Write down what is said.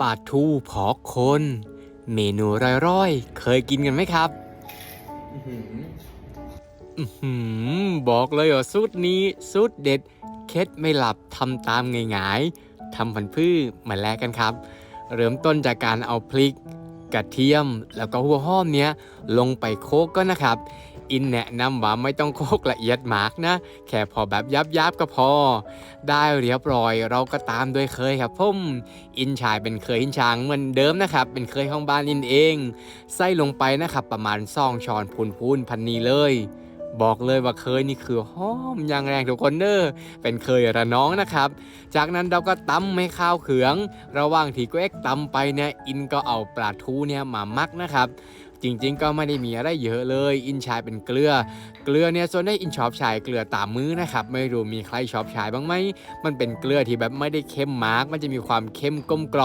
ปลาทูพอกคน เมนูร่อยๆ เคยกินกันไหมครับอือหือบอกเลยว่าสูตรนี้สูตรเด็ด เคล็ดไม่หลับทำตามง่ายๆทำผันพืชมาแลกกันครับ เริ่มต้นจากการเอาพริก กระเทียมแล้วก็หัวหอมเนี้ยลงไปโคกก็นะครับ อินแนะนำว่าไม่ต้องโคกละเอียดมากนะ แค่พอแบบยับยับก็พอ ได้เรียบร้อยเราก็ตามด้วยเคยครับผมอินชายเป็นเคยอินช้างเหมือนเดิมนะครับ เป็นเคยของบ้านอินเอง ใส่ลงไปนะครับ ประมาณซองช้อนพูนพูนพันนีเลยบอกเลยว่าเคยนี่คือหอมอย่างแรงทุกคนเด้อเป็นเคยระน้องนะครับ จากนั้นเราก็ตำให้ข้าวเขือง ระหว่างที่ก็เอ็กตำไปเนี่ยอินก็เอาปลาทูเนี่ยมามักนะครับ จริงๆ ก็ไม่ได้มีอะไรเยอะเลย อินชายเป็นเกลือ เกลือเนี่ยส่วนได้อินชอบชายเกลือตามมือนะครับ ไม่รู้มีใครชอบชายบ้างไหม มันเป็นเกลือที่แบบไม่ได้เข้มมาก มันจะมีความเข้มกลมกลอม